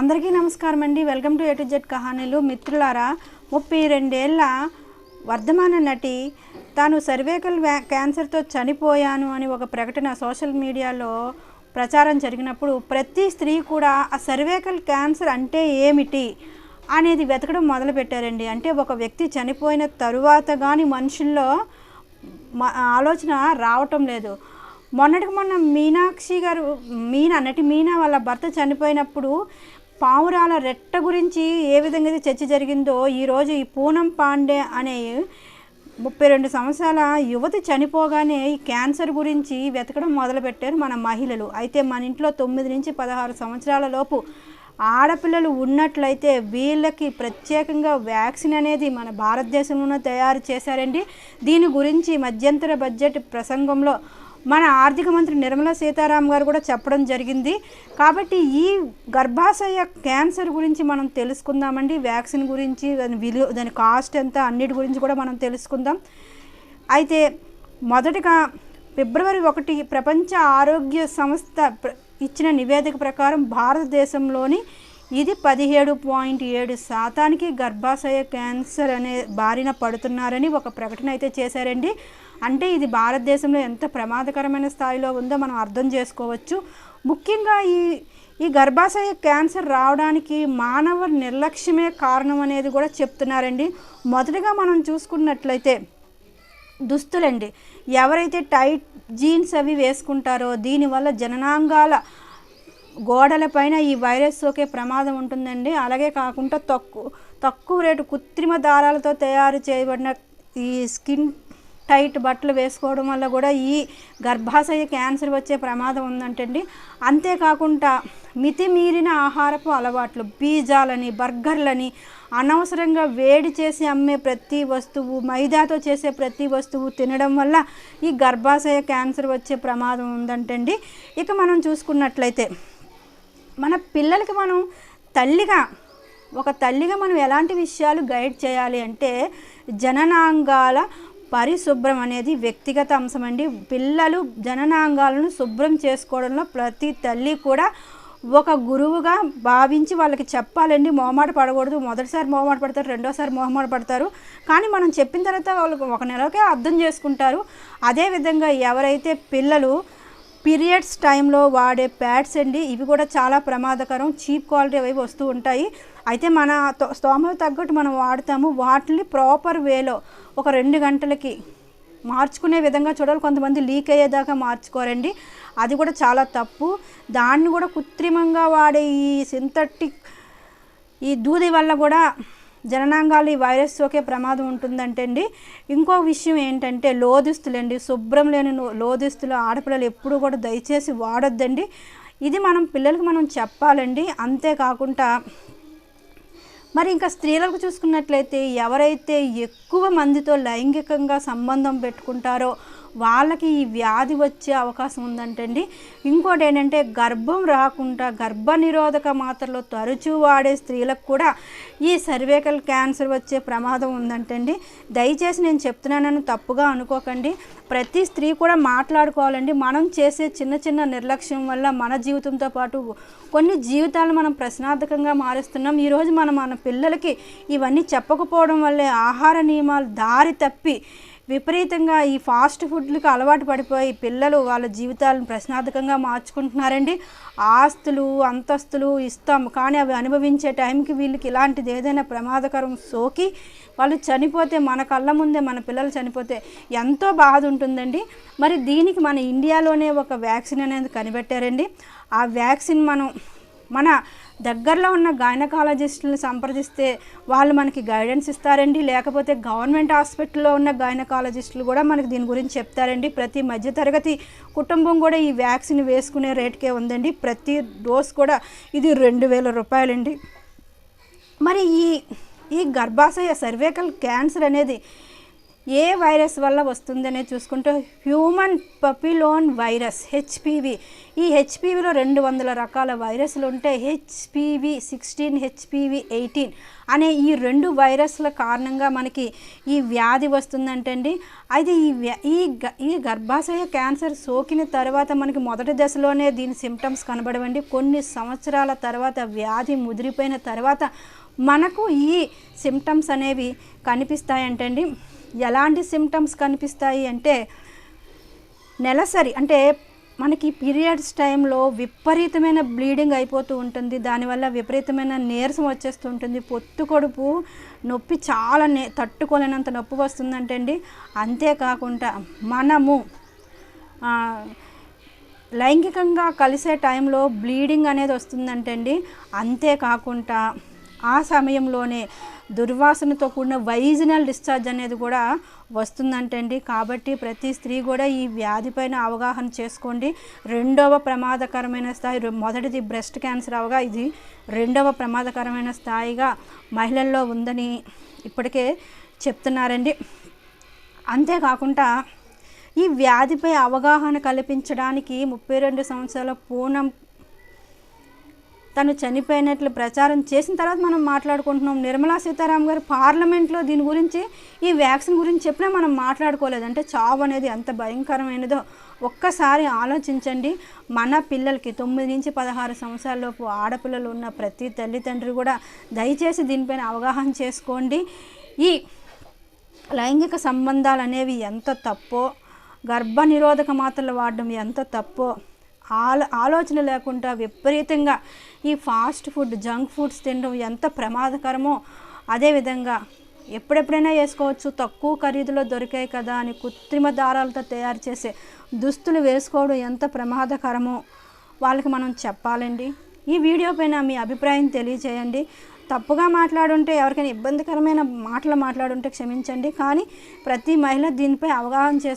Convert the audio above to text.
అందరికీ నమస్కారం అండి. Welcome to A to Z కహానీలు. మిత్రులారా ముప్పై రెండేళ్ళ వర్ధమాన నటి తాను సర్వేకల్ వ్యా- క్యాన్సర్తో చనిపోయాను అని ఒక ప్రకటన సోషల్ మీడియాలో ప్రచారం జరిగినప్పుడు ప్రతి స్త్రీ కూడా ఆ సర్వేకల్ క్యాన్సర్ అంటే ఏమిటి అనేది వెతకడం మొదలుపెట్టారండి. అంటే ఒక వ్యక్తి చనిపోయిన తరువాత కానీ మనుషుల్లో ఆలోచన రావటం లేదు. మొన్నటికి మొన్న మీనాక్షి గారు మీనా నటి మీనా వాళ్ళ భర్త చనిపోయినప్పుడు పావురాల రెట్ట గురించి ఏ విధంగా చర్చ జరిగిందో ఈరోజు ఈ పూనం పాండే అనే ముప్పై రెండు సంవత్సరాల యువతి చనిపోగానే ఈ క్యాన్సర్ గురించి వెతకడం మొదలుపెట్టారు మన మహిళలు. అయితే మన ఇంట్లో తొమ్మిది నుంచి పదహారు సంవత్సరాల లోపు ఆడపిల్లలు ఉన్నట్లయితే వీళ్ళకి ప్రత్యేకంగా వ్యాక్సిన్ అనేది మన భారతదేశంలోనే తయారు చేశారండి. దీని గురించి మధ్యంతర బడ్జెట్ ప్రసంగంలో మన ఆర్థిక మంత్రి నిర్మలా సీతారాం గారు కూడా చెప్పడం జరిగింది. కాబట్టి ఈ గర్భాశయ క్యాన్సర్ గురించి మనం తెలుసుకుందామండి. వ్యాక్సిన్ గురించి దాని విలువ దాని కాస్ట్ ఎంత అన్నిటి గురించి కూడా మనం తెలుసుకుందాం. అయితే మొదటగా ఫిబ్రవరి ఒకటి ప్రపంచ ఆరోగ్య సంస్థ ఇచ్చిన నివేదిక ప్రకారం భారతదేశంలోని ఇది పదిహేడు పాయింట్ ఏడు శాతానికి గర్భాశయ క్యాన్సర్ అనే బారిన పడుతున్నారని ఒక ప్రకటన అయితే చేశారండి. అంటే ఇది భారతదేశంలో ఎంత ప్రమాదకరమైన స్థాయిలో ఉందో మనం అర్థం చేసుకోవచ్చు. ముఖ్యంగా ఈ ఈ గర్భాశయ క్యాన్సర్ రావడానికి మానవ నిర్లక్ష్యమే కారణం అనేది కూడా చెప్తున్నారండి. మొదటగా మనం చూసుకున్నట్లయితే దుస్తులండి. ఎవరైతే టైట్ జీన్స్ అవి వేసుకుంటారో దీనివల్ల జననాంగాల గోడలపైన ఈ వైరస్ సోకే ప్రమాదం ఉంటుందండి. అలాగే కాకుండా తక్కువ తక్కువ రేటు కృత్రిమ దారాలతో తయారు చేయబడిన ఈ స్కిన్ టైట్ బట్టలు వేసుకోవడం వల్ల కూడా ఈ గర్భాశయ క్యాన్సర్ వచ్చే ప్రమాదం ఉందంటండి. అంతేకాకుండా మితిమీరిన ఆహారపు అలవాట్లు పిజ్జాలని బర్గర్లని అనవసరంగా వేడి చేసి అమ్మే ప్రతి వస్తువు మైదాతో చేసే ప్రతి వస్తువు తినడం వల్ల ఈ గర్భాశయ క్యాన్సర్ వచ్చే ప్రమాదం ఉందంటండి. ఇక మనం చూసుకున్నట్లయితే మన పిల్లలకి మనం తల్లిగా ఒక తల్లిగా మనం ఎలాంటి విషయాలు గైడ్ చేయాలి అంటే జననాంగాల పరిశుభ్రం అనేది వ్యక్తిగత అంశం అండి. పిల్లలు జననాంగాలను శుభ్రం చేసుకోవడంలో ప్రతి తల్లి కూడా ఒక గురువుగా భావించి వాళ్ళకి చెప్పాలండి. మొహమాట పడకూడదు. మొదటిసారి మొహమాట పడతారు రెండోసారి మొహమాట పడతారు. కానీ మనం చెప్పిన తర్వాత వాళ్ళు ఒక నెలకే అర్థం చేసుకుంటారు. అదేవిధంగా ఎవరైతే పిల్లలు పీరియడ్స్ టైంలో వాడే ప్యాడ్స్ అండి ఇవి కూడా చాలా ప్రమాదకరం. చీప్ క్వాలిటీ అవి వస్తూ ఉంటాయి. అయితే మన తో- తగ్గట్టు మనం వాడతాము. వాటిని ప్రాపర్ వేలో ఒక రెండు గంటలకి మార్చుకునే విధంగా చూడాలి. కొంతమంది లీక్ అయ్యేదాకా మార్చుకోరండి. అది కూడా చాలా తప్పు. దాన్ని కూడా కృత్రిమంగా వాడే ఈ సింథటిక్ ఈ దూది వల్ల కూడా జననాంగాలు ఈ వైరస్ సోకే ప్రమాదం ఉంటుందంటే అండి ఇంకో విషయం ఏంటంటే లోదుస్తులండి శుభ్రం లేని లోదుస్తులు ఆడపిల్లలు ఎప్పుడు కూడా దయచేసి వాడొద్దండి. ఇది మనం పిల్లలకు మనం చెప్పాలండి అంతేకాకుండా మరి ఇంకా స్త్రీలకు చూసుకున్నట్లయితే ఎవరైతే ఎక్కువ మందితో లైంగికంగా సంబంధం పెట్టుకుంటారో వాళ్ళకి ఈ వ్యాధి వచ్చే అవకాశం ఉందంటండి. ఇంకోటి ఏంటంటే గర్భం రాకుండా గర్భ నిరోధక మాత్రలు తరచూ వాడే స్త్రీలకు కూడా ఈ సర్వేకల్ క్యాన్సర్ వచ్చే ప్రమాదం ఉందంటండి. దయచేసి నేను చెప్తున్నానని తప్పుగా అనుకోకండి. ప్రతి స్త్రీ కూడా మాట్లాడుకోవాలండి. మనం చేసే చిన్న చిన్న నిర్లక్ష్యం వల్ల మన జీవితంతో పాటు కొన్ని జీవితాలను మనం ప్రశ్నార్థకంగా మారుస్తున్నాం. ఈరోజు మనం మన పిల్లలకి ఇవన్నీ చెప్పకపోవడం వల్లే ఆహార నియమాలు దారి తప్పి విపరీతంగా ఈ ఫాస్ట్ ఫుడ్లకు అలవాటు పడిపోయి పిల్లలు వాళ్ళ జీవితాలను ప్రశ్నార్థకంగా మార్చుకుంటున్నారండి. ఆస్తులు అంతస్తులు ఇస్తాం కానీ అవి అనుభవించే టైంకి వీళ్ళకి ఇలాంటిది ఏదైనా ప్రమాదకరం సోకి వాళ్ళు చనిపోతే మన కళ్ళ ముందే మన పిల్లలు చనిపోతే ఎంతో బాధ ఉంటుందండి. మరి దీనికి మన ఇండియాలోనే ఒక వ్యాక్సిన్ అనేది కనిపెట్టారండి. ఆ వ్యాక్సిన్ మనం మన దగ్గరలో ఉన్న గైనకాలజిస్టులను సంప్రదిస్తే వాళ్ళు మనకి గైడెన్స్ ఇస్తారండి. లేకపోతే గవర్నమెంట్ హాస్పిటల్లో ఉన్న గైనకాలజిస్టులు కూడా మనకి దీని గురించి చెప్తారండి. ప్రతి మధ్యతరగతి కుటుంబం కూడా ఈ వ్యాక్సిన్ వేసుకునే రేట్కే ఉందండి. ప్రతి డోస్ కూడా ఇది రెండు వేల రూపాయలండి. మరి ఈ ఈ గర్భాశయ సర్వేకల్ క్యాన్సర్ అనేది ఏ వైరస్ వల్ల వస్తుందనే చూసుకుంటే హ్యూమన్ పపిలోన్ వైరస్ హెచ్పివి. ఈ హెచ్పివిలో రెండు వందల రకాల వైరస్లు ఉంటే హెచ్పివి సిక్స్టీన్ హెచ్పివి ఎయిటీన్ అనే ఈ రెండు వైరస్ల కారణంగా మనకి ఈ వ్యాధి వస్తుందంటండి. అయితే ఈ వ్యా ఈ గ ఈ గర్భాశయ క్యాన్సర్ సోకిన తర్వాత మనకి మొదటి దశలోనే దీని సిమ్టమ్స్ కనబడవండి. కొన్ని సంవత్సరాల తర్వాత వ్యాధి ముదిరిపోయిన తర్వాత మనకు ఈ సిమ్టమ్స్ అనేవి కనిపిస్తాయంటండి. ఎలాంటి సిమ్టమ్స్ కనిపిస్తాయి అంటే నెలసరి అంటే మనకి పీరియడ్స్ టైంలో విపరీతమైన బ్లీడింగ్ అయిపోతూ ఉంటుంది. దానివల్ల విపరీతమైన నీరసం వచ్చేస్తూ ఉంటుంది. పొత్తు కడుపు నొప్పి చాలా నే తట్టుకోలేనంత నొప్పి వస్తుందంటే అండి అంతేకాకుండా మనము లైంగికంగా కలిసే టైంలో బ్లీడింగ్ అనేది వస్తుందంటండి. అంతేకాకుండా ఆ సమయంలోనే దుర్వాసనతో కూడిన వైజినల్ డిశ్చార్జ్ అనేది కూడా వస్తుందంటండి. కాబట్టి ప్రతి స్త్రీ కూడా ఈ వ్యాధిపైన అవగాహన చేసుకోండి. రెండవ ప్రమాదకరమైన స్థాయి మొదటిది బ్రెస్ట్ క్యాన్సర్ అవగా ఇది రెండవ ప్రమాదకరమైన స్థాయిగా మహిళల్లో ఉందని ఇప్పటికే చెప్తున్నారండి. అంతేకాకుండా ఈ వ్యాధిపై అవగాహన కల్పించడానికి ముప్పై రెండు సంవత్సరాల పూనం తను చనిపోయినట్లు ప్రచారం చేసిన తర్వాత మనం మాట్లాడుకుంటున్నాం. నిర్మలా సీతారాం గారు పార్లమెంట్లో దీని గురించి ఈ వ్యాక్సిన్ గురించి చెప్పినా మనం మాట్లాడుకోలేదు. అంటే చావు అనేది ఎంత భయంకరమైనదో ఒక్కసారి ఆలోచించండి. మన పిల్లలకి తొమ్మిది నుంచి పదహారు సంవత్సరాలలోపు ఆడపిల్లలు ఉన్న ప్రతి తల్లిదండ్రి కూడా దయచేసి దీనిపైన అవగాహన చేసుకోండి. ఈ లైంగిక సంబంధాలు అనేవి ఎంత తప్పో గర్భ నిరోధక మాత్రలు వాడడం ఎంత తప్పో ఆలో ఆలోచన లేకుండా విపరీతంగా ఈ ఫాస్ట్ ఫుడ్ జంక్ ఫుడ్స్ తినడం ఎంత ప్రమాదకరమో అదేవిధంగా ఎప్పుడెప్పుడైనా వేసుకోవచ్చు. తక్కువ ఖరీదులో దొరికాయి కదా అని కృత్రిమ దారాలతో తయారు చేసే దుస్తులు వేసుకోవడం ఎంత ప్రమాదకరమో వాళ్ళకి మనం చెప్పాలండి. ఈ వీడియో పైన మీ అభిప్రాయం తెలియజేయండి తప్పుగా మాట్లాడుంటే ఎవరికైనా ఇబ్బందికరమైన మాటలు మాట్లాడుంటే క్షమించండి. కానీ ప్రతి మహిళ దీనిపై అవగాహన చేసు